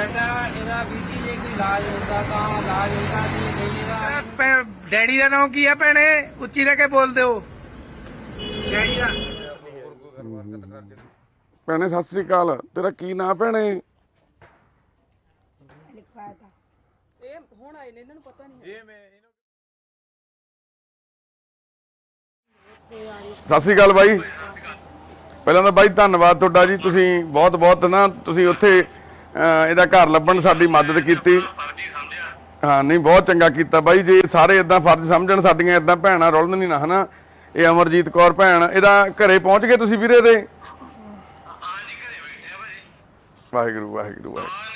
ਸਾਡਾ ਇਹਦਾ ਵੀ ਜੀ ਜੇ ਕੋਈ ਇਲਾਜ ਹੁੰਦਾ ਤਾਂ ਇਲਾਜ ਹੁੰਦਾ ਜੀ ਨਹੀਂ ਇਹਦਾ। ਡੈਡੀ ਦਾ ਨਾਮ ਕੀ ਹੈ ਭੈਣੇ? ਉੱਚੀ ਲੈ ਕੇ ਬੋਲਦੇ ਹੋ ਡੈਡੀ ਦਾ। ਭੈਣੇ ਸਤਿ ਸ੍ਰੀ ਅਕਾਲ। ਤੇਰਾ ਕੀ ਨਾਂ ਭੈਣੇ? ਸਤਿ ਸ੍ਰੀ ਅਕਾਲ ਬਾਈ। ਪਹਿਲਾਂ ਤਾਂ ਬਾਈ ਧੰਨਵਾਦ ਤੁਹਾਡਾ ਜੀ। ਤੁਸੀਂ ਬਹੁਤ ਬਹੁਤ ਨਾ ਤੁਸੀਂ ਉੱਥੇ ਇਹਦਾ ਘਰ ਲੱਭਣ ਸਾਡੀ ਮਦਦ ਕੀਤੀ। ਹਾਂ, ਨਹੀਂ, ਬਹੁਤ ਚੰਗਾ ਕੀਤਾ ਬਾਈ। ਜੇ ਸਾਰੇ ਇਦਾਂ ਫਰਜ਼ ਸਮਝਣ, ਸਾਡੀਆਂ ਇਦਾਂ ਭੈਣਾਂ ਰੁਲਣ ਨਹੀਂ ਨਾ, ਹਨਾ? ਇਹ ਅਮਰਜੀਤ ਕੌਰ ਭੈਣ, ਇਹਦਾ ਘਰੇ ਪਹੁੰਚ ਗਏ ਤੁਸੀਂ ਵੀਰੇ ਦੇ? ਵਾਹਿਗੁਰੂ ਵਾਹਿਗੁਰੂ ਵਾਹਿਗੁਰੂ।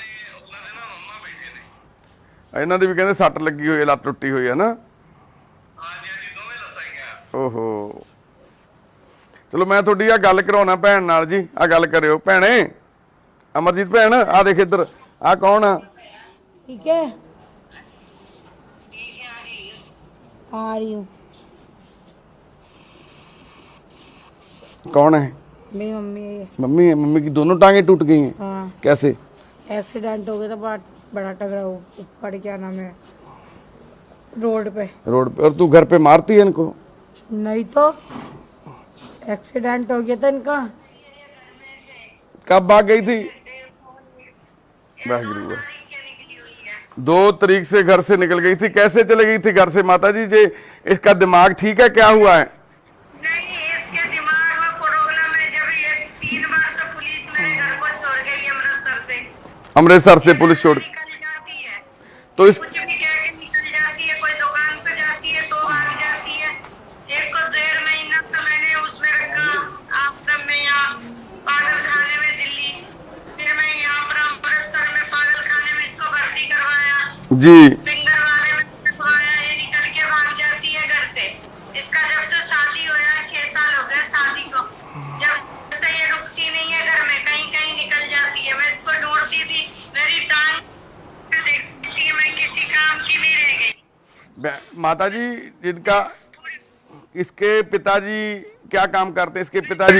ਇਹਨਾਂ ਦੀ ਵੀ ਕਹਿੰਦੇ ਸੱਟ ਲੱਗੀ ਹੋਈ ਹੈ, ਲੱਤ ਟੁੱਟੀ ਹੋਈ ਹੈ ਨਾ ਓਹੋ। ਚਲੋ, ਮੈਂ ਤੁਹਾਡੀ ਆ ਗੱਲ ਕਰਾਉਣਾ ਭੈਣ ਨਾਲ ਜੀ ਆ ਗੱਲ ਕਰਿਓ। ਭੈਣੇ ਅਮਰਜੀਤ ਭੈਣ ਆ ਦੇਖ ਇੱਧਰ ਆ ਕੌਣ ਆ ठीक है आ रही हूँ कौन है मेरी मम्मी है मम्मी है मम्मी की दोनों टांगे टूट गई हैं हाँ कैसे एक्सीडेंट हो गया था बड़ा बड़ा तगड़ा वो ऊपर क्या नाम है रोड पे रोड पे और तू घर पे मारती है इनको नहीं तो एक्सीडेंट हो गया था इनका कब भाग गई थी वाहगुरु दो तरीक से घर से निकल गई थी। कैसे चले गई थी घर से? माता जी जी इसका दिमाग ठीक है? क्या हुआ है? अमृतसर से। पुलिस छोड़ तो इस जी। फिंगर वाले में रखवाया ये निकल के भाग जाती है घर से। इसका जब से शादी हुआ छह साल हो गए शादी को। जब से ये रुकती नहीं है घर में कहीं कहीं निकल जाती है। मैं इसको ढूंढती थी मेरी टांग देखती मैं किसी काम की नहीं रह गई। माता जी जिनका इसके पिताजी क्या काम करते इसके पिताजी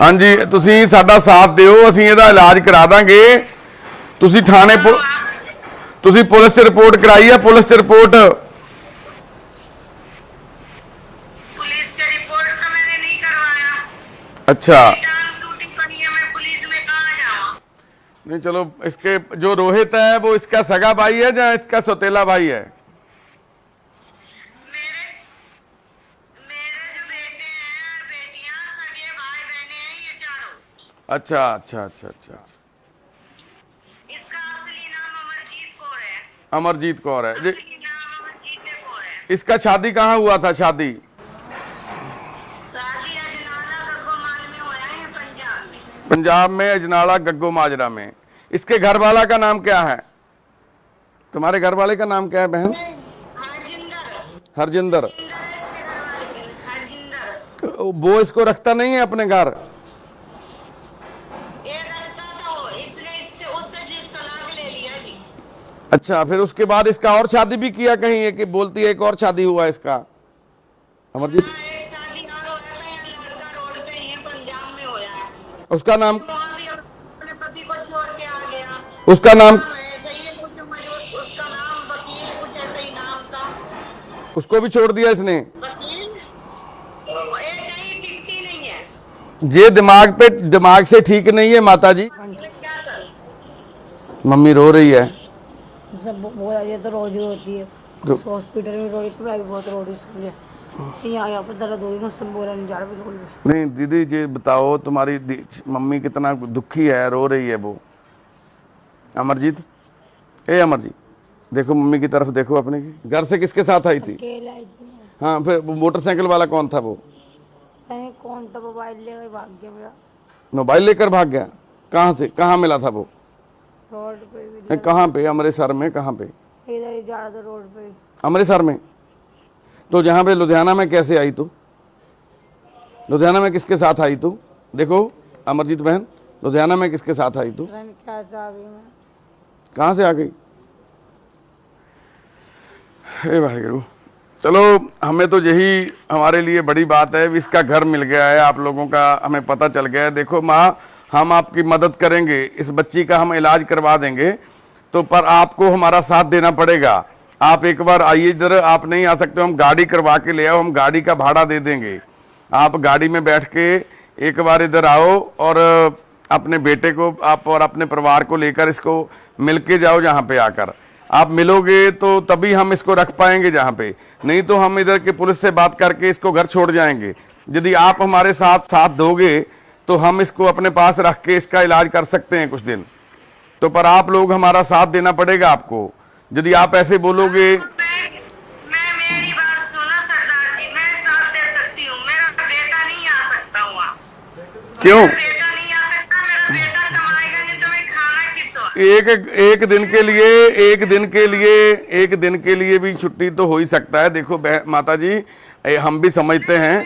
ਹਾਂਜੀ ਤੁਸੀਂ ਸਾਡਾ ਸਾਥ ਦਿਓ ਅਸੀਂ ਇਹਦਾ ਇਲਾਜ ਕਰਾ ਦਾਂਗੇ ਤੁਸੀਂ ਥਾਣੇ ਪੁ- ਤੁਸੀਂ ਪੁਲਿਸ 'ਚ ਰਿਪੋਰਟ ਕਰਾਈ ਹੈ ਪੁਲਿਸ 'ਚ ਰਿਪੋਰਟ पुलिस के रिपोर्ट तो मैंने नहीं करवाया अच्छा टांग टूटी पड़ी है मैं पुलिस में कहाँ जाऊँ नहीं चलो इसके जो रोहित है वो इसका सगा भाई है या इसका सौतेला भाई है अच्छा अच्छा अच्छा अच्छा अच्छा। इसका असली नाम अमरजीत कौर है। अमरजीत कौर है। असली नाम अमरजीत कौर है। इसका शादी कहाँ हुआ था शादी? शादी अजनाला गग्गो माल में होया है पंजाब में। पंजाब में अजनाला गग्गो माजरा में। इसके घर वाला का नाम क्या है? तुम्हारे घर वाले का नाम क्या है बहन? हरजिंदर। वो इसको रखता नहीं है अपने घर? अच्छा फिर उसके बाद इसका और शादी भी किया कहीं है कि बोलती है एक और शादी हुआ इसका? अमरजीत उसका नाम? उसका नाम? उसको भी छोड़ दिया इसने? ये दिमाग पे दिमाग से ठीक नहीं है माता हाँ जी। मम्मी रो रही है। सब बोला ये तो रोज ही होती है। तो हॉस्पिटल में रोई तो मैं भी बहुत रोड़ी इसलिए सब नहीं जा दीदी ये बताओ तुम्हारी मम्मी कितना दुखी है रो रही है वो? अमरजीत? ए अमरजीत देखो मम्मी की तरफ़ देखो अपने की। घर से किसके साथ आई थी? ही फिर मोटरसाइकिल वाला कौन था वो? कौन था मोबाइल लेकर भाग गया मोबाइल लेकर भाग गया? कहाँ से कहाँ मिला था वो? रोड पे कहाँ पे? अमृतसर में कहाँ पे? इधर ही रोड पे। अमृतसर में? तो जहाँ पे लुधियाना में कैसे आई तू? लुधियाना में किसके साथ आई तू? देखो अमरजीत बहन लुधियाना में किसके साथ आई तू? कहाँ से आ गई? हे वाहेगुरु। चलो हमें तो यही हमारे लिए बड़ी बात है इसका घर मिल गया है आप लोगों का हमें पता चल गया है। देखो माँ हम आपकी मदद करेंगे, इस बच्ची का हम इलाज करवा देंगे तो पर आपको हमारा साथ देना पड़ेगा। आप एक बार आइए इधर, आप नहीं आ सकते, हम गाड़ी करवा के ले आओ, हम गाड़ी का भाड़ा दे देंगे। आप गाड़ी में बैठ के एक बार इधर आओ और, अपने बेटे को, आप और अपने परिवार को लेकर इसको मिल के जाओ जहाँ पे आकर। आप मिलोगे तो तभी हम इसको रख पाएँगे जहाँ पे। नहीं तो हम इधर के पुलिस से बात करके इसको घर छोड़ जाएँगे। यदि आप हमारे साथ साथ दोगे तो हम इसको अपने पास रख के इसका इलाज कर सकते हैं कुछ दिन। तो पर आप लोग हमारा साथ देना पड़ेगा आपको। यदि आप ऐसे बोलोगे क्यों? तो एक एक दिन के लिए एक दिन के लिए एक दिन के लिए भी छुट्टी तो हो ही सकता है। देखो माता जी हम भी समझते हैं।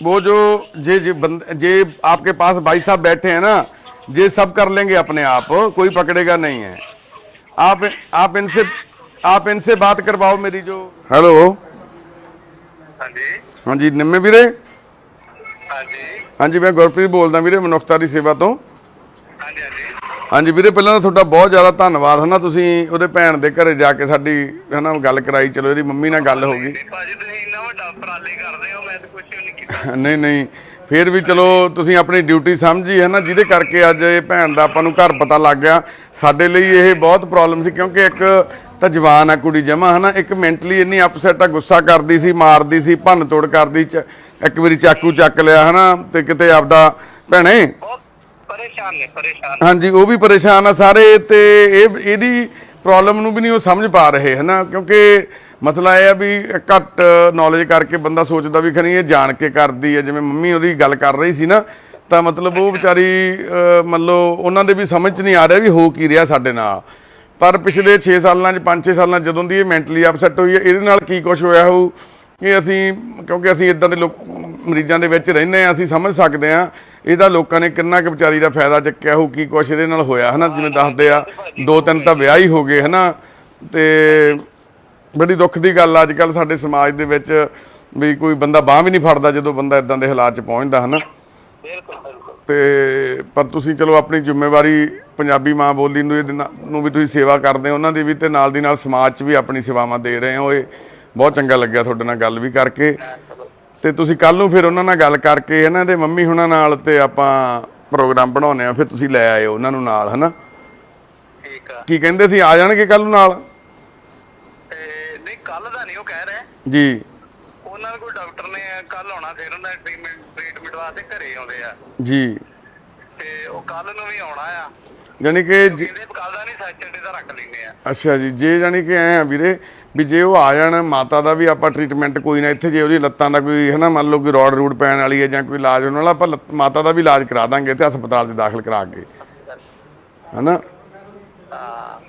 वो जो जे जे बंद जे आपके पास भाई साहब बैठे हैं ना ये सब कर लेंगे अपने आप कोई पकड़ेगा नहीं है आप आप इनसे आप इनसे बात करवाओ मेरी जो हेलो ਹਾਂਜੀ हाँ जी निम्मे ਵੀਰੇ ਹਾਂਜੀ ਹਾਂਜੀ ਮੈਂ ਗੁਰਪ੍ਰੀਤ ਬੋਲਦਾ ਵੀਰੇ ਮਨੁੱਖਤਾ ਦੀ ਸੇਵਾ ਤੋਂ ਹਾਂਜੀ ਹਾਂਜੀ ਹਾਂਜੀ ਵੀਰੇ ਪਹਿਲਾਂ ਤਾਂ ਤੁਹਾਡਾ ਬਹੁਤ ਜ਼ਿਆਦਾ ਧੰਨਵਾਦ ਹਨਾ ਤੁਸੀਂ ਉਹਦੇ ਭੈਣ ਦੇ ਘਰੇ ਜਾ ਕੇ ਸਾਡੀ ਹਨਾ ਗੱਲ ਕਰਾਈ ਚਲੋ ਇਹਦੀ ਮੰਮੀ ਨਾਲ ਗੱਲ ਹੋ ਗਈ ਤੇ ਭਾਜੀ ਤੁਸੀਂ ਇੰਨਾ ਵੱਡਾ ਉਪਰਾਲੇ ਕਰਦੇ ਹੋ ਮੈਂ ਤਾਂ ਕੁਝ ਵੀ ਨਹੀਂ ਨਹੀਂ। ਫਿਰ ਵੀ ਚਲੋ ਤੁਸੀਂ ਆਪਣੀ ਡਿਊਟੀ ਸਮਝੀ ਹੈ ਨਾ ਜਿਹਦੇ ਕਰਕੇ ਅੱਜ ਇਹ ਭੈਣ ਦਾ ਆਪਾਂ ਨੂੰ ਘਰ ਪਤਾ ਲੱਗ ਗਿਆ। ਸਾਡੇ ਲਈ ਇਹ ਬਹੁਤ ਪ੍ਰੋਬਲਮ ਸੀ ਕਿਉਂਕਿ ਇੱਕ ਤਾਂ ਜਵਾਨ ਆ ਕੁੜੀ ਜਮਾ ਹਨਾ? ਇੱਕ ਮੈਂਟਲੀ ਇੰਨੀ ਅਪਸੈਟ ਆ ਗੁੱਸਾ ਕਰਦੀ ਸੀ ਮਾਰਦੀ ਸੀ ਭੰਨ ਤੋੜ ਕਰਦੀ ਚ ਇੱਕ ਵਾਰੀ ਚਾਕੂ ਚੱਕ ਲਿਆ ਹਨਾ? ਤੇ ਕਿਤੇ ਆਪਦਾ ਭੈਣੇ? ਪਰੇਸ਼ਾਨ ਨੇ ਪਰੇਸ਼ਾਨ। ਹਾਂਜੀ ਉਹ ਵੀ ਪਰੇਸ਼ਾਨ ਆ ਸਾਰੇ ਤੇ ਇਹ ਇਹਦੀ ਪ੍ਰੋਬਲਮ ਨੂੰ ਵੀ ਨਹੀਂ ਉਹ ਸਮਝ ਪਾ ਰਹੇ ਹਨਾ? ਕਿਉਂਕਿ ਮਸਲਾ ਇਹ ਆ ਵੀ ਘੱਟ ਨੌਲੇਜ ਕਰਕੇ ਬੰਦਾ ਸੋਚਦਾ ਵੀ ਖਣੀ ਇਹ ਜਾਣ ਕੇ ਕਰਦੀ ਹੈ ਜਿਵੇਂ ਮੰਮੀ ਉਹਦੀ ਗੱਲ ਕਰ ਰਹੀ ਸੀ ਨਾ ਤਾਂ ਮਤਲਬ ਉਹ ਵਿਚਾਰੀ ਅਹ, ਮੰਨ ਲਓ ਉਹਨਾਂ ਦੇ ਵੀ ਸਮਝ 'ਚ ਨਹੀਂ ਆ ਰਿਹਾ ਵੀ ਹੋ ਕੀ ਰਿਹਾ ਸਾਡੇ ਨਾਲ। ਪਰ ਪਿਛਲੇ 6 ਸਾਲਾਂ 'ਚ 5-6 ਸਾਲਾਂ ਜਦੋਂ ਦੀ ਇਹ ਮੈਂਟਲੀ ਅਪਸੈਟ ਹੋਈ ਹੈ ਇਹਦੇ ਨਾਲ ਕੀ ਕੁਝ ਹੋਇਆ ਹੋਊ ਕਿ ਅਸੀਂ ਕਿਉਂਕਿ ਅਸੀਂ ਇਦਾਂ ਦੇ ਲੋਕ ਮਰੀਜ਼ਾਂ ਦੇ ਵਿੱਚ ਰਹਿੰਦੇ ਆ ਅਸੀਂ ਸਮਝ ਸਕਦੇ ਆ ਇਹਦਾ ਲੋਕਾਂ ਨੇ ਕਿੰਨਾ ਕੁ ਵਿਚਾਰੀ ਦਾ ਫਾਇਦਾ ਚੱਕਿਆ ਹੋਊ ਕੀ ਕੁਛ ਇਹਦੇ ਨਾਲ ਹੋਇਆ ਹਨਾ? ਜਿਵੇਂ ਦੱਸਦੇ ਆ ਦੋ ਤਿੰਨ ਤਾਂ ਵਿਆਹ ਹੀ ਹੋ ਗਏ ਹਨਾ? ਤੇ ਬੜੀ ਦੁੱਖ ਦੀ ਗੱਲ ਆ। ਅੱਜ ਕੱਲ ਸਾਡੇ ਸਮਾਜ ਦੇ ਵਿੱਚ ਵੀ ਕੋਈ ਬੰਦਾ ਬਾਹ ਵੀ ਨਹੀਂ ਫੜਦਾ ਜਦੋਂ ਬੰਦਾ ਇਦਾਂ ਦੇ ਹਾਲਾਤ 'ਚ ਪਹੁੰਚਦਾ ਹਨਾ? ਤੇ ਪਰ ਤੁਸੀਂ ਚਲੋ ਆਪਣੀ ਜ਼ਿੰਮੇਵਾਰੀ ਪੰਜਾਬੀ ਮਾਂ ਬੋਲੀ ਨੂੰ ਇਹਦੇ ਨੂੰ ਵੀ ਤੁਸੀਂ ਸੇਵਾ ਕਰਦੇ ਹੋ ਉਹਨਾਂ ਦੀ ਵੀ ਤੇ ਨਾਲ ਦੀ ਨਾਲ ਸਮਾਜ 'ਚ ਵੀ ਆਪਣੀ ਸੇਵਾਵਾਂ ਦੇ ਰਹੇ ਹੋ। ਇਹ ਬਹੁਤ ਚੰਗਾ ਲੱਗਿਆ ਤੁਹਾਡੇ ਨਾਲ ਗੱਲ ਵੀ ਕਰਕੇ। ਤੇ ਤੁਸੀਂ ਕੱਲ ਨੂੰ ਫਿਰ ਉਹਨਾਂ ਨਾਲ ਗੱਲ ਕਰਕੇ ਇਹਨਾਂ ਦੇ ਮੰਮੀ ਹੁਣਾਂ ਨਾਲ ਤੇ ਆਪਾਂ ਪ੍ਰੋਗਰਾਮ ਬਣਾਉਨੇ ਆ ਫਿਰ ਤੁਸੀਂ ਲੈ ਆਇਓ ਉਹਨਾਂ ਨੂੰ ਨਾਲ ਹਨਾ? ਠੀਕ ਆ। ਕੀ ਕਹਿੰਦੇ ਸੀ ਆ ਜਾਣਗੇ ਕੱਲ ਨੂੰ ਨਾਲ ਤੇ ਨਹੀਂ ਕੱਲ ਦਾ ਨਹੀਂ ਉਹ ਕਹਿ ਰਿਹਾ ਜੀ। ਉਹਨਾਂ ਨੂੰ ਕੋਈ ਡਾਕਟਰ ਨੇ ਕੱਲ ਆਉਣਾ ਫਿਰ ਉਹਨਾਂ ਦਾ ਟ੍ਰੀਟਮੈਂਟ ਟ੍ਰੀਟਮੈਂਟ ਵਾਸਤੇ ਘਰੇ ਆਉਂਦੇ ਆ। ਜੀ। ਤੇ ਉਹ ਕੱਲ ਨੂੰ ਵੀ ਆਉਣਾ ਆ। ਯਾਨੀ ਕਿ ਜੀ- ਕਹਿੰਦੇ ਕੱਲ ਦਾ ਨਹੀਂ ਸੈਚਰਡੇ ਦਾ ਰੱਖ ਲੈਂਦੇ ਆ। ਅੱਛਾ ਜੀ ਜੇ ਜਾਨੀ ਕਿ ਐ ਆ ਵੀਰੇ ਵੀ ਜੇ ਉਹ ਆ ਜਾਣ ਮਾਤਾ ਦਾ ਵੀ ਆਪਾਂ ਟ੍ਰੀਟਮੈਂਟ ਕੋਈ ਨਾ ਇੱਥੇ ਜੇ ਉਹਦੀ ਲੱਤਾਂ ਦਾ ਕੋਈ ਹਨਾ ਮੰਨ ਲਓ ਕੋਈ ਰੋਡ ਰੂਡ ਪੈਣ ਵਾਲੀ ਹੈ ਜਾਂ ਕੋਈ ਇਲਾਜ ਹੋਣ ਵਾਲਾ ਆਪਾਂ ਮਾਤਾ ਦਾ ਵੀ ਇਲਾਜ ਕਰਾ ਦਾਂਗੇ ਤੇ ਹਸਪਤਾਲ 'ਚ ਦਾਖਲ ਕਰਾ ਕੇ। ਹਨਾ? ਹਾਂ।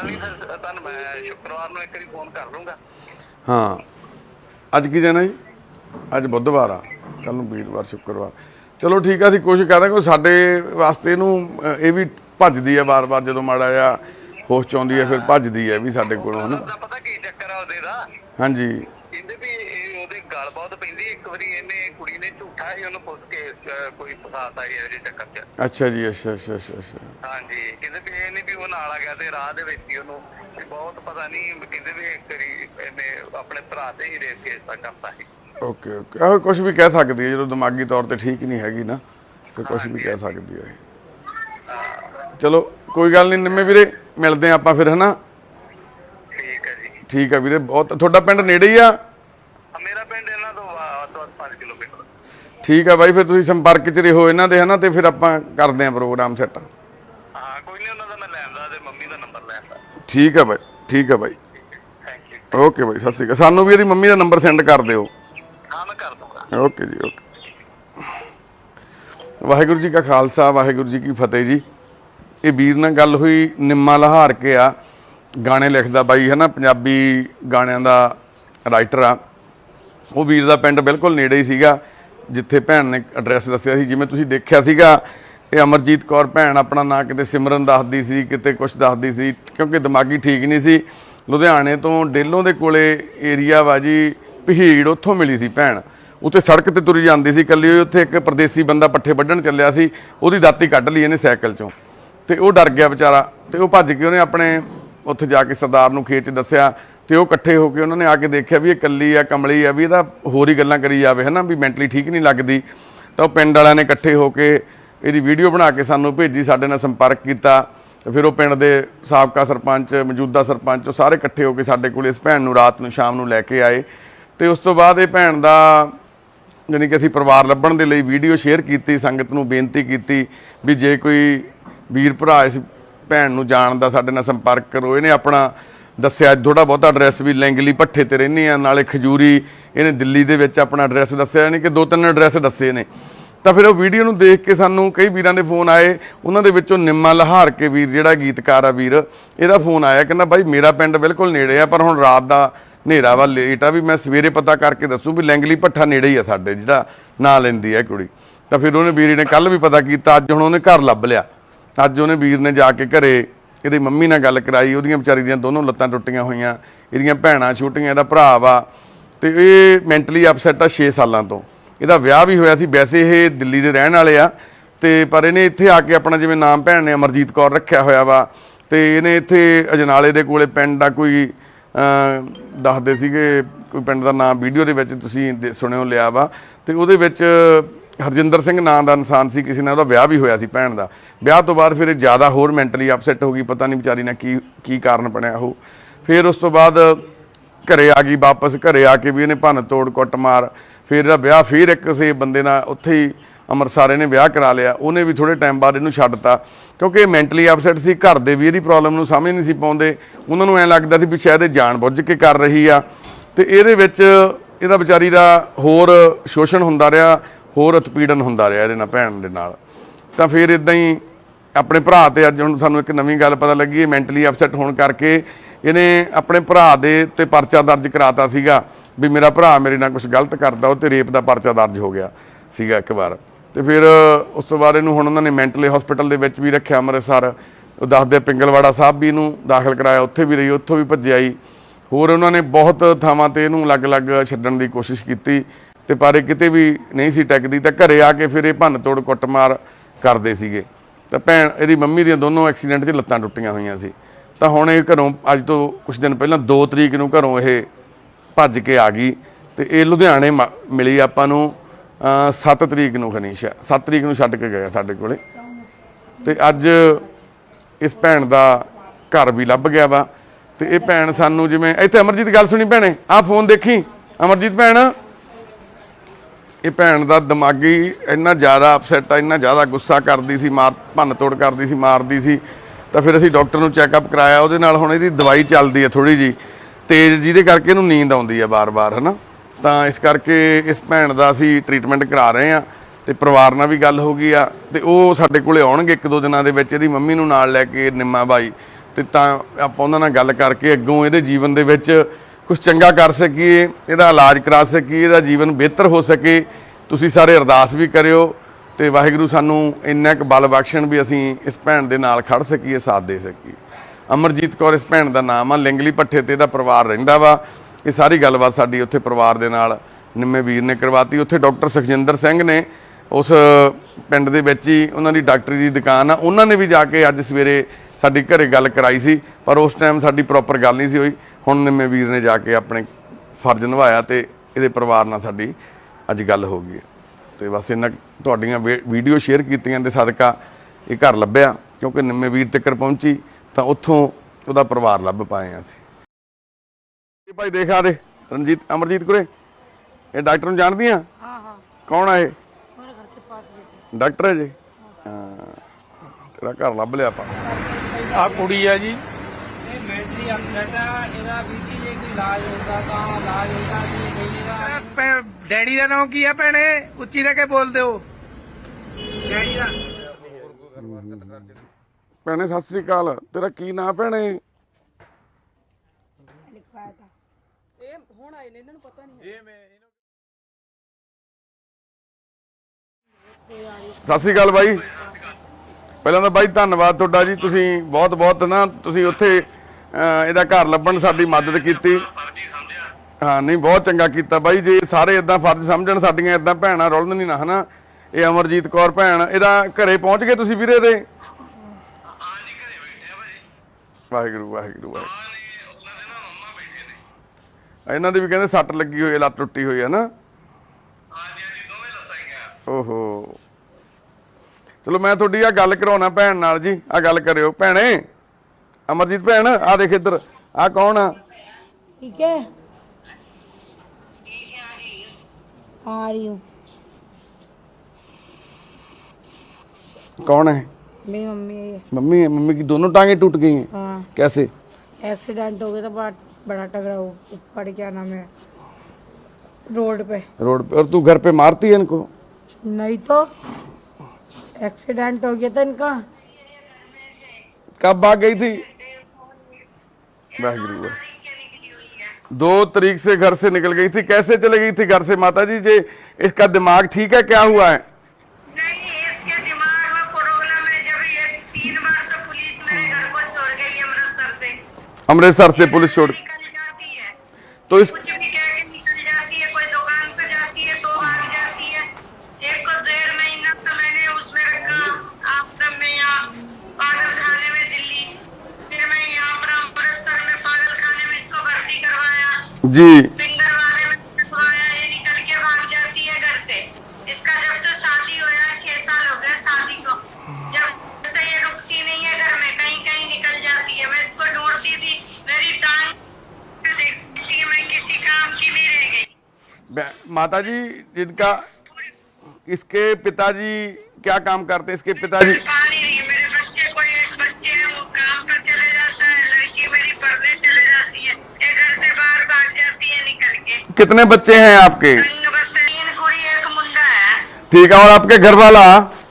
ਗੱਲ ਨਹੀਂ ਫਿਰ ਤੁਹਾਨੂੰ ਮੈਂ ਸ਼ੁੱਕਰਵਾਰ ਨੂੰ ਇੱਕ ਵਾਰੀ ਫੋਨ ਕਰ ਲੂੰਗਾ ਹਾਂ। ਅੱਜ ਕੀ ਦਿਨ ਹੈ ਜੀ? ਅੱਜ ਬੁੱਧਵਾਰ ਆ। ਕੱਲ ਨੂੰ ਵੀਰਵਾਰ ਸ਼ੁੱਕਰਵਾਰ। ਚਲੋ ਠੀਕ ਆ ਅਸੀਂ ਕੋਸ਼ਿਸ਼ ਕਰਾਂਗੇ ਕੋਈ ਸਾਡੇ ਵਾਸਤੇ ਇਹਨੂੰ ਇਹ ਵੀ ਭੱਜਦੀ ਆ ਵਾਰ-ਵਾਰ ਜਦੋਂ ਮਾੜਾ ਜਿਹਾ ਹੋਸ਼ ਚ ਆਉਂਦੀ ਹੈ ਫਿਰ ਭੱਜਦੀ ਹੈ ਵੀ ਸਾਡੇ ਕੋਲੋਂ ਹਨਾ? ਉਹਦਾ ਪਤਾ ਕੀ ਚੱਕਰ ਆ ਉਹਦੇ ਦਾ? ਹਾਂਜੀ। ਕਹਿੰਦੇ ਵੀ ਇਹ ਉਹਦੇ ਗਲ ਬਹੁਤ ਪੈਂਦੀ ਇੱਕ ਵਾਰੀ ਇਹਨੇ ਕੁੜੀ ਨੇ ਝੂਠਾ ਹੀ ਉਹਨੂੰ ਪੁੱਛ ਕੇ ਕੋਈ ਫਸਾਤਾ ਹੀ ਇਹਦੇ ਚੱਕਰ 'ਚ। ਅੱਛਾ ਜੀ ਅੱਛਾ ਅੱਛਾ ਅੱਛਾ ਅੱਛਾ। ਹਾਂਜੀ ਕਹਿੰਦੇ ਵੀ ਇਹ ਨਹੀਂ ਵੀ ਉਹ ਨਾਲ ਆ ਗਿਆ ਤੇ ਰਾਹ ਦੇ ਵਿੱਚ ਹੀ ਉਹਨੂੰ ਵੀ ਬਹੁਤ ਪਤਾ ਨਹੀਂ ਕਹਿੰਦੇ ਵੀ ਇੱਕ ਵਾਰੀ ਇਹਨੇ ਆਪਣੇ ਭਰਾ ਤੇ ਹੀ ਰੇਪ ਕੇਸ ਦਾ ਕਰਤਾ ਸੀ। ਓਕੇ ਓਕੇ ਆਹ ਕੁਝ ਵੀ ਕਹਿ ਸਕਦੀ ਹੈ ਜਦੋਂ ਦਿਮਾਗੀ ਤੌਰ ਤੇ ਠੀਕ ਨਹੀਂ ਹੈਗੀ ਨਾ ਤੇ ਕੁਝ ਵੀ ਕਹਿ ਸਕਦੀ ਹੈ ਚਲੋ ਕੋਈ ਗੱਲ ਨਹੀਂ ਨਿੰਮੇ ਵੀਰੇ ਮਿਲਦੇ ਹਾਂ ਆਪਾਂ ਫਿਰ ਹਨਾ? ਠੀਕ ਹੈ ਜੀ। ਠੀਕ ਆ ਵੀਰੇ ਬਹੁਤ ਤੁਹਾਡਾ ਪਿੰਡ ਨੇੜੇ ਹੀ ਆ? ਮੇਰਾ ਪਿੰਡ ਇਹਨਾਂ ਤੋਂ ਵੱਧ ਤੋਂ ਵੱਧ 5 ਕਿਲੋਮੀਟਰ ਠੀਕ ਆ ਬਾਈ ਫਿਰ ਤੁਸੀਂ ਸੰਪਰਕ 'ਚ ਰਹੋ ਇਹਨਾਂ ਦੇ ਹਨਾ ਤੇ ਫਿਰ ਆਪਾਂ ਕਰਦੇ ਆਂ ਪ੍ਰੋਗਰਾਮ ਸੈੱਟ ਹਾਂ ਕੋਈ ਨਹੀਂ ਉਹਨਾਂ ਦਾ ਮੈਂ ਲੈਂਦਾ ਤੇ ਮੰਮੀ ਦਾ ਨੰਬਰ ਲੈਂਦਾ ਠੀਕ ਆ ਬਾਈ ਠੀਕ ਆ ਬਾਈ। Thank you okay bye Sat Sri Akal. ਸਾਨੂੰ ਵੀ ਇਹਦੀ ਮੰਮੀ ਦਾ ਨੰਬਰ ਸੈਂਡ ਕਰ ਦਿਓ। ਹਾਂ ਮੈਂ ਕਰ ਦੂੰਗਾ। ਓਕੇ ਜੀ ਓਕੇ। ਵਾਹਿਗੁਰੂ ਜੀ ਕਾ ਖਾਲਸਾ ਵਾਹਿਗੁਰੂ ਜੀ ਕੀ ਫਤਿਹ ਜੀ। ਇਹ ਵੀਰ ਨਾਲ ਗੱਲ ਹੋਈ ਨਿੰਮਾ ਲਹਾਰ ਕੇ ਆ। ਗਾਣੇ ਲਿਖਦਾ ਬਾਈ ਹੈ ਨਾ ਪੰਜਾਬੀ ਗਾਣਿਆਂ ਦਾ ਰਾਈਟਰ ਆ। ਉਹ ਵੀਰ ਦਾ ਪਿੰਡ ਬਿਲਕੁਲ ਨੇੜੇ ਹੀ ਸੀਗਾ। ਜਿੱਥੇ ਭੈਣ ਨੇ ਐਡਰੈਸ ਦੱਸਿਆ ਸੀ, ਜਿਵੇਂ ਤੁਸੀਂ ਦੇਖਿਆ ਸੀਗਾ, ਇਹ ਅਮਰਜੀਤ ਕੌਰ ਭੈਣ ਆਪਣਾ ਨਾਂ ਕਿਤੇ ਸਿਮਰਨ ਦੱਸਦੀ ਸੀ, ਕਿਤੇ ਕੁਝ ਦੱਸਦੀ ਸੀ, ਕਿਉਂਕਿ ਦਿਮਾਗੀ ਠੀਕ ਨਹੀਂ ਸੀ। ਲੁਧਿਆਣੇ ਤੋਂ ਡੇਲੋਂ ਦੇ ਕੋਲੇ ਏਰੀਆ ਵਾ ਜੀ ਪਹੀੜ ਉੱਥੋਂ ਮਿਲੀ ਸੀ ਭੈਣ। ਉੱਥੇ ਸੜਕ ਤੇ ਤੁਰੀ ਜਾਂਦੀ ਸੀ ਕੱਲੀ ਹੋਈ ਉੱਥੇ ਇੱਕ ਪਰਦੇਸੀ ਬੰਦਾ ਪੱਠੇ ਵੱਢਣ ਚੱਲਿਆ ਸੀ, ਉਹਦੀ ਦਾਤੀ ਕੱਢ ਲਈ ਇਹਨੇ ਸਾਈਕਲ ਚੋਂ। ਤੇ ਉਹ ਡਰ ਗਿਆ ਵਿਚਾਰਾ, ਤੇ ਉਹ ਭੱਜ ਕੇ ਉਹਨੇ ਆਪਣੇ ਉੱਥੇ ਜਾ ਕੇ ਸਰਦਾਰ ਨੂੰ ਖੇਤ 'ਚ ਦੱਸਿਆ ਤੇ ਉਹ ਇਕੱਠੇ ਹੋ ਕੇ ਉਹਨਾਂ ਨੇ ਆ ਕੇ ਦੇਖਿਆ ਵੀ ਇਹ ਕੱਲੀ ਆ, ਕਮਲੀ ਆ, ਵੀ ਇਹਦਾ ਹੋਰ ਹੀ ਗੱਲਾਂ ਕਰੀ ਜਾਵੇ, ਹਨਾ, ਵੀ ਮੈਂਟਲੀ ਠੀਕ ਨਹੀਂ ਲੱਗਦੀ। ਤਾਂ ਉਹ ਪਿੰਡ ਵਾਲਿਆਂ ਨੇ ਇਕੱਠੇ ਹੋ ਕੇ ਇਹਦੀ ਵੀਡੀਓ ਬਣਾ ਕੇ ਸਾਨੂੰ ਭੇਜੀ, ਸਾਡੇ ਨਾਲ ਸੰਪਰਕ ਕੀਤਾ। ਫਿਰ ਉਹ ਪਿੰਡ ਦੇ ਸਾਬਕਾ ਸਰਪੰਚ, ਮੌਜੂਦਾ ਸਰਪੰਚ, ਉਹ ਸਾਰੇ ਇਕੱਠੇ ਹੋ ਕੇ ਸਾਡੇ ਕੋਲ ਇਸ ਭੈਣ ਨੂੰ ਰਾਤ ਨੂੰ, ਸ਼ਾਮ ਨੂੰ ਲੈ ਕੇ ਆਏ। ਤੇ ਉਸ ਤੋਂ ਬਾਅਦ ਇਹ ਭੈਣ ਦਾ ਜਾਣੀ ਕਿ ਅਸੀਂ ਪਰਿਵਾਰ ਲੱਭਣ ਦੇ ਲਈ ਵੀਡੀਓ ਸ਼ੇਅਰ ਕੀਤੀ, ਸੰਗਤ ਨੂੰ ਬੇਨਤੀ ਕੀਤੀ ਵੀ ਜੇ ਕੋਈ ਵੀਰ ਭਰਾ ਇਸ ਭੈਣ ਨੂੰ ਜਾਣਦਾ, ਸਾਡੇ ਨਾਲ ਸੰਪਰਕ ਕਰੋ, ਇਹਨੇ ਆਪਣਾ ਦੱਸਿਆ ਥੋੜਾ ਬਹੁਤਾ ਐਡਰੈਸ ਵੀ ਲੈਂਗਲੀ ਭੱਠੇ ਤੇ ਰਹਿੰਦੀ ਆ, ਨਾਲੇ ਖਜੂਰੀ, ਇਹਨੇ ਦਿੱਲੀ ਦੇ ਵਿੱਚ ਆਪਣਾ ਐਡਰੈਸ ਦੱਸਿਆ, ਯਾਨੀ ਕਿ ਦੋ ਤਿੰਨ ਐਡਰੈਸ ਦੱਸੇ ਨੇ। ਤਾਂ ਫਿਰ ਉਹ ਵੀਡੀਓ ਨੂੰ ਦੇਖ ਕੇ ਸਾਨੂੰ ਕਈ ਵੀਰਾਂ ਦੇ ਫੋਨ ਆਏ, ਉਹਨਾਂ ਦੇ ਵਿੱਚੋਂ ਨਿੰਮਾ ਲਹਾਰ ਕੇ ਵੀਰ, ਜਿਹੜਾ ਗੀਤਕਾਰ ਆ ਵੀਰ, ਇਹਦਾ ਫੋਨ ਆਇਆ, ਕਹਿੰਦਾ, ਬਾਈ, ਮੇਰਾ ਪਿੰਡ ਬਿਲਕੁਲ ਨੇੜੇ ਆ, ਪਰ ਹੁਣ ਰਾਤ ਦਾ ਹਨੇਰਾ ਵਾ ਲੇਟ ਆ, ਵੀ ਮੈਂ ਸਵੇਰੇ ਪਤਾ ਕਰਕੇ ਦੱਸੂ ਵੀ ਲੈਂਗਲੀ ਭੱਠਾ ਨੇੜੇ ਹੀ ਆ ਸਾਡੇ, ਜਿਹੜਾ ਨਾਂ ਲੈਂਦੀ ਆ ਕੁੜੀ। ਤਾਂ ਫਿਰ ਉਹਨੇ ਵੀਰੇ ਨੇ ਕੱਲ ਵੀ ਪਤਾ ਕੀਤਾ, ਅੱਜ ਹੁਣ ਉਹਨੇ ਘਰ ਲੱਭ ਲਿਆ। ਅੱਜ ਉਹਨੇ ਵੀਰ ਨੇ ਜਾ ਕੇ ਘਰੇ ਇਹਦੀ ਮੰਮੀ ਨਾਲ ਗੱਲ ਕਰਾਈ, ਉਹਦੀਆਂ ਵਿਚਾਰੀ ਦੀਆਂ ਦੋਨੋਂ ਲੱਤਾਂ ਟੁੱਟੀਆਂ ਹੋਈਆਂ, ਇਹਦੀਆਂ ਭੈਣਾਂ ਛੋਟੀਆਂ, ਇਹਦਾ ਭਰਾ ਵਾ, ਤੇ ਇਹ ਮੈਂਟਲੀ ਅਪਸੈਟ ਆ 6 ਸਾਲਾਂ ਤੋਂ। ਇਹਦਾ ਵਿਆਹ ਵੀ ਹੋਇਆ ਸੀ, ਵੈਸੇ ਇਹ ਦਿੱਲੀ ਦੇ ਰਹਿਣ ਵਾਲੇ ਆ, ਤੇ ਪਰ ਇਹਨੇ ਇੱਥੇ ਆ ਕੇ ਆਪਣਾ ਜਿਵੇਂ ਨਾਮ ਭੈਣ ਨੇ ਅਮਰਜੀਤ ਕੌਰ ਰੱਖਿਆ ਹੋਇਆ ਵਾ, ਤੇ ਇਹਨੇ ਇੱਥੇ ਅਜਨਾਲੇ ਦੇ ਕੋਲੇ ਪਿੰਡ ਦਾ ਕੋਈ ਦੱਸਦੇ ਸੀਗੇ, ਕੋਈ ਪਿੰਡ ਦਾ ਨਾਮ ਵੀਡੀਓ ਦੇ ਵਿੱਚ ਤੁਸੀਂ ਦੇ- ਸੁਣਿਓ ਲਿਆ ਵਾ, ਤੇ ਉਹਦੇ ਵਿੱਚ ਹਰਜਿੰਦਰ ਸਿੰਘ ਨਾਂ ਦਾ ਇਨਸਾਨ ਸੀ, ਕਿਸੇ ਨਾਲ ਉਹਦਾ ਵਿਆਹ ਵੀ ਹੋਇਆ ਸੀ ਭੈਣ ਦਾ। ਵਿਆਹ ਤੋਂ ਬਾਅਦ ਫਿਰ ਇਹ ਜ਼ਿਆਦਾ ਹੋਰ ਮੈਂਟਲੀ ਅਪਸੈਟ ਹੋ ਗਈ, ਪਤਾ ਨਹੀਂ ਵਿਚਾਰੀ ਨੇ ਕੀ ਕੀ ਕਾਰਨ ਬਣਿਆ ਉਹ। ਫਿਰ ਉਸ ਤੋਂ ਬਾਅਦ ਘਰੇ ਆ ਗਈ, ਵਾਪਸ ਘਰੇ ਆ ਕੇ ਵੀ ਇਹਨੇ ਭੰਨ ਤੋੜ, ਕੁੱਟ ਮਾਰ, ਫਿਰ ਇਹਦਾ ਵਿਆਹ ਫਿਰ ਇੱਕ ਕਿਸੇ ਬੰਦੇ ਨਾਲ ਉੱਥੇ ਹੀ ਅੰਮ੍ਰਿਤਸਰ ਇਹਨੇ ਵਿਆਹ ਕਰਾ ਲਿਆ। ਉਹਨੇ ਵੀ ਥੋੜੇ ਟਾਈਮ ਬਾਅਦ ਇਹਨੂੰ ਛੱਡਤਾ, ਕਿਉਂਕਿ ਇਹ ਮੈਂਟਲੀ ਅਪਸੈਟ ਸੀ, ਘਰ ਦੇ ਵੀ ਇਹਦੀ ਪ੍ਰੋਬਲਮ ਨੂੰ ਸਮਝ ਨਹੀਂ ਸੀ ਪਾਉਂਦੇ। ਉਹਨਾਂ ਨੂੰ ਐਂ ਲੱਗਦਾ ਸੀ ਵੀ ਸ਼ਾਇਦ ਇਹ ਜਾਣ ਬੁੱਝ ਕੇ ਕਰ ਰਹੀ ਆ। ਤੇ ਇਹਦੇ ਵਿੱਚ ਇਹਦਾ ਵਿਚਾਰੀ ਦਾ ਹੋਰ ਸ਼ੋਸ਼ਣ ਹੁੰਦਾ ਰਿਹਾ। ਹੋਰ ਉਤਪੀੜਨ ਹੁੰਦਾ ਰਿਹਾ ਇਹਦੇ ਨਾਲ, ਭੈਣ ਦੇ ਨਾਲ। ਤਾਂ ਫਿਰ ਇਦਾਂ ਹੀ ਆਪਣੇ ਭਰਾ ਤੇ ਅੱਜ ਹੁਣ ਸਾਨੂੰ ਇੱਕ ਨਵੀਂ ਗੱਲ ਪਤਾ ਲੱਗੀ ਮੈਂਟਲੀ ਅਪਸੈਟ ਹੋਣ ਕਰਕੇ ਇਹਨੇ ਆਪਣੇ ਭਰਾ ਦੇ ਤੇ ਪਰਚਾ ਦਰਜ ਕਰਾਤਾ ਸੀਗਾ ਵੀ ਮੇਰਾ ਭਰਾ ਮੇਰੇ ਨਾਲ ਕੁਝ ਗਲਤ ਕਰਦਾ, ਉਹ ਤੇ ਰੇਪ ਦਾ ਪਰਚਾ ਦਰਜ ਹੋ ਗਿਆ ਸੀਗਾ ਇੱਕ ਵਾਰ। ਤੇ ਫਿਰ ਉਸ ਤੋਂ ਬਾਅਦ ਇਹਨੂੰ ਹੁਣ ਉਹਨਾਂ ਨੇ ਮੈਂਟਲੀ ਹਸਪੀਟਲ ਦੇ ਵਿੱਚ ਵੀ ਰੱਖਿਆ ਅੰਮ੍ਰਿਤਸਰ। ਉਹ ਦੱਸਦੇ ਪਿੰਗਲਵਾੜਾ ਸਾਹਿਬ ਵੀ ਇਹਨੂੰ ਦਾਖਲ ਕਰਾਇਆ, ਉੱਥੇ ਵੀ ਰਹੀ, ਉੱਥੋਂ ਵੀ ਭੱਜਿਆ ਹੀ ਹੋਰ ਉਹਨਾਂ ਨੇ ਬਹੁਤ ਥਾਵਾਂ ਤੇ ਇਹਨੂੰ ਅਲੱਗ-ਅਲੱਗ ਛੱਡਣ ਦੀ ਕੋਸ਼ਿਸ਼ ਕੀਤੀ। ਤੇ ਪਰ ਇਹ ਕਿਤੇ ਵੀ ਨਹੀਂ ਸੀ ਟਿਕਦੀ ਤਾਂ ਘਰੇ ਆ ਕੇ ਫਿਰ ਇਹ ਭੰਨ ਤੋੜ ਕੁੱਟਮਾਰ ਕਰਦੇ ਸੀਗੇ। ਤਾਂ ਭੈਣ, ਇਹਦੀ ਮੰਮੀ ਦੀਆਂ ਦੋਨੋਂ ਐਕਸੀਡੈਂਟ 'ਚ ਲੱਤਾਂ ਟੁੱਟੀਆਂ ਹੋਈਆਂ ਸੀ। ਤਾਂ ਹੁਣ ਇਹ ਘਰੋਂ ਅੱਜ ਤੋਂ ਕੁਝ ਦਿਨ ਪਹਿਲਾਂ 2 ਤਰੀਕ ਨੂੰ ਘਰੋਂ ਇਹ ਭੱਜ ਕੇ ਆ ਗਈ ਤੇ ਇਹ ਲੁਧਿਆਣੇ ਮ- ਮਿਲੀ ਆਪਾਂ ਨੂੰ 7 ਤਰੀਕ ਨੂੰ ਖਨੀਸ਼ਾ 7 ਤਰੀਕ ਨੂੰ ਛੱਡ ਕੇ ਗਿਆ ਸਾਡੇ ਕੋਲੇ। ਤੇ ਅੱਜ ਇਸ ਭੈਣ ਦਾ ਘਰ ਵੀ ਲੱਭ ਗਿਆ ਵਾ। ਤੇ ਇਹ ਭੈਣ ਸਾਨੂੰ ਜਿਵੇਂ, ਇੱਥੇ ਅਮਰਜੀਤ ਗੱਲ ਸੁਣੀ ਭੈਣੇ? ਆਹ ਫੋਨ ਦੇਖੀ? ਅਮਰਜੀਤ ਭੈਣ? ਇਹ ਭੈਣ ਦਾ ਦਿਮਾਗੀ ਇੰਨਾ ਜ਼ਿਆਦਾ ਅਪਸੈਟ ਆ, ਇੰਨਾ ਜ਼ਿਆਦਾ ਗੁੱਸਾ ਕਰਦੀ ਸੀ, ਮਾਰ, ਭੰਨ ਤੋੜ ਕਰਦੀ ਸੀ, ਮਾਰਦੀ ਸੀ। ਤਾਂ ਫਿਰ ਅਸੀਂ ਡਾਕਟਰ ਨੂੰ ਚੈੱਕਅਪ ਕਰਾਇਆ, ਉਹਦੇ ਨਾਲ ਹੁਣ ਇਹਦੀ ਦਵਾਈ ਚੱਲਦੀ ਹੈ ਥੋੜੀ ਜੀ ਤੇਜ਼ ਜਿਹਦੇ ਕਰਕੇ ਇਹਨੂੰ ਨੀਂਦ ਆਉਂਦੀ ਹੈ ਬਾਰ-ਬਾਰ, ਹਨਾ? ਤਾਂ ਇਸ ਕਰਕੇ ਇਸ ਭੈਣ ਦਾ ਅਸੀਂ ਟ੍ਰੀਟਮੈਂਟ ਕਰਾ ਰਹੇ ਆ ਤੇ ਪਰਿਵਾਰ ਨਾਲ ਵੀ ਗੱਲ ਹੋ ਗਈ ਆ ਤੇ ਉਹ ਸਾਡੇ ਕੋਲੇ ਆਉਣਗੇ ਇੱਕ ਦੋ ਦਿਨਾਂ ਦੇ ਵਿੱਚ, ਇਹਦੀ ਮੰਮੀ ਨੂੰ ਨਾਲ ਲੈ ਕੇ ਨਿੰਮਾ ਬਾਈ। ਤੇ ਤਾਂ ਆਪਾਂ ਉਹਨਾਂ ਨਾਲ ਗੱਲ ਕਰਕੇ ਅੱਗੋਂ ਇਹਦੇ ਜੀਵਨ ਦੇ ਵਿੱਚ ਕੁਝ ਚੰਗਾ ਕਰ ਸਕੀਏ ਇਹਦਾ ਇਲਾਜ ਕਰਾ ਸਕੀਏ ਇਹਦਾ ਜੀਵਨ ਬਿਹਤਰ ਹੋ ਸਕੇ, ਤੁਸੀਂ ਸਾਰੇ ਅਰਦਾਸ ਵੀ ਕਰਿਓ ਤੇ ਵਾਹਿਗੁਰੂ ਸਾਨੂੰ ਇੰਨਾ ਕੁ ਬਲ ਬਖਸ਼ਣ ਵੀ ਅਸੀਂ ਇਸ ਭੈਣ ਦੇ ਨਾਲ ਖੜ ਸਕੀਏ, ਸਾਥ ਦੇ ਸਕੀਏ। ਅਮਰਜੀਤ ਕੌਰ ਇਸ ਭੈਣ ਦਾ ਨਾਮ ਆ, ਲਿੰਗਲੀ ਪੱਠੇ ਤੇ ਇਹਦਾ ਪਰਿਵਾਰ ਰਹਿੰਦਾ ਵਾ। ਇਹ ਸਾਰੀ ਗੱਲਬਾਤ ਸਾਡੀ ਉੱਥੇ ਪਰਿਵਾਰ ਦੇ ਨਾਲ ਨਿੰਮੇ ਵੀਰ ਨੇ ਕਰਵਾਤੀ। ਉੱਥੇ ਡਾਕਟਰ ਸੁਖਜਿੰਦਰ ਸਿੰਘ ਨੇ ਉਸ ਪਿੰਡ ਦੇ ਵਿੱਚ ਹੀ ਉਹਨਾਂ ਦੀ ਡਾਕਟਰੀ ਦੀ ਦੁਕਾਨ ਆ। ਉਹਨਾਂ ਨੇ ਵੀ ਜਾ ਕੇ ਅੱਜ ਸਵੇਰੇ ਸਾਡੀ ਘਰੇ ਗੱਲ ਕਰਾਈ ਸੀ, ਪਰ ਉਸ ਟਾਈਮ ਸਾਡੀ ਪ੍ਰੋਪਰ ਗੱਲ ਨਹੀਂ ਸੀ ਹੋਈ। ਹੁਣ ਨਿੰਮੇ ਵੀਰ ਨੇ ਜਾ ਕੇ ਆਪਣੇ ਫਰਜ਼ ਨਿਭਾਇਆ ਤੇ ਇਹਦੇ ਪਰਿਵਾਰ ਨਾਲ ਸਾਡੀ ਅੱਜ ਗੱਲ ਹੋ ਗਈ ਤੇ ਬਸ ਇਹਨਾਂ ਤੁਹਾਡੀਆਂ ਵੀਡੀਓ ਸ਼ੇਅਰ ਕੀਤੀਆਂ ਦੇ ਸਦਕਾ ਇਹ ਘਰ ਲੱਭਿਆ ਕਿਉਂਕਿ ਨਿੰਮੇ ਵੀਰ ਤੱਕਰ ਪਹੁੰਚੀ ਤਾਂ ਉੱਥੋਂ ਉਹਦਾ ਪਰਿਵਾਰ ਲੱਭ ਪਾਏ ਆ ਅਸੀਂ। ਇਹ ਭਾਈ ਦੇਖ ਆ ਦੇ ਰਣਜੀਤ ਅਮਰਜੀਤ ਕੁਰੇ ਇਹ ਡਾਕਟਰ ਨੂੰ ਜਾਣਦੀ ਆ? ਹਾਂ ਕੌਣ ਆ ਡਾਕਟਰ ਹੈ ਜੀ? ਹਾਂ। ਤੇਰਾ ਘਰ ਲੱਭ ਲਿਆ ਆਪਾਂ। ਆ ਕੁੜੀ ਹੈ ਜੀ ਡੈਡੀ ਦਾ ਨਾਮ ਕੀ ਆ ਭੈਣੇ? ਉੱਚੀ ਰਹਿ ਕੇ ਬੋਲਦੇ ਹੋ ਡੈਡੀ ਦਾ ਭੈਣੇ ਸਤਿ ਸ੍ਰੀ ਅਕਾਲ। ਤੇਰਾ ਕੀ ਨਾਂ ਭੈਣੇ? ਸਤਿ ਸ੍ਰੀ ਅਕਾਲ ਬਾਈ। ਪਹਿਲਾਂ ਤਾਂ ਬਾਈ ਧੰਨਵਾਦ ਤੁਹਾਡਾ ਜੀ। ਤੁਸੀਂ ਬਹੁਤ ਬਹੁਤ ਨਾ ਤੁਸੀਂ ਉੱਥੇ ਇਹਦਾ ਘਰ ਲੱਭਣ ਸਾਡੀ ਮਦਦ ਕੀਤੀ। ਹਾਂ, ਨਹੀਂ, ਬਹੁਤ ਚੰਗਾ ਕੀਤਾ ਬਾਈ ਜੇ। ਸਾਰੇ ਇਦਾਂ ਫਰਜ਼ ਸਮਝਣ, ਸਾਡੀਆਂ ਇਦਾਂ ਭੈਣਾਂ ਰੁਲਣ ਨਹੀਂ ਨਾ, ਹਨਾ? ਇਹ ਅਮਰਜੀਤ ਕੌਰ ਭੈਣ, ਇਹਦਾ ਘਰੇ ਪਹੁੰਚ ਗਏ ਤੁਸੀਂ ਵੀਰੇ ਦੇ? ਵਾਹਿਗੁਰੂ ਵਾਹਿਗੁਰੂ ਵਾਹਿਗੁਰੂ। ਹਾਂ ਦੇ ਇਹਨਾਂ ਦੀ ਵੀ ਕਹਿੰਦੇ ਸੱਟ ਲੱਗੀ ਹੋਈ ਲੱਤ ਟੁੱਟੀ ਹੋਈ ਹੈ ਨਾ ਓਹੋ। ਚਲੋ, ਮੈਂ ਤੁਹਾਡੀ ਆ ਗੱਲ ਕਰਾਉਣਾ ਭੈਣ ਨਾਲ ਜੀ ਆ ਗੱਲ ਕਰਿਓ। ਭੈਣੇ ਅਮਰਜੀਤ ਭੈਣ ਆ ਦੇਖ ਇੱਧਰ ਆ ਕੌਣ ਆ ठीक है आ रही हूँ कौन है मेरी मम्मी है ये। मम्मी है मम्मी की दोनों टांगे टूट गई हैं हाँ कैसे एक्सीडेंट हो गया था बड़ा बड़ा तगड़ा वो पड़ क्या नाम है रोड पे रोड पे और तू घर पे मारती है इनको नहीं तो एक्सीडेंट हो गया था इनका कब भाग गई थी वाहगुरु दो तरीक से घर से निकल गई थी। कैसे चले गई थी घर से? माता जी जी इसका दिमाग ठीक है? क्या हुआ है? अमृतसर से। पुलिस छोड़ तो इस जी। फिंगर वाले में करवाया ये निकल के भाग जाती है घर से। इसका जब से शादी होया छह साल हो गए शादी को जब से ये रुकती नहीं है घर में कहीं कहीं निकल जाती है। मैं इसको ढूंढती थी मेरी टांग देखती मैं किसी काम की नहीं रह गई। माता जी जिनका इसके पिताजी क्या काम करते हैं? इसके पिताजी कितने बच्चे हैं आपके बस तीन कुड़ी एक मुंडा है ठीक है और आपके घर वाला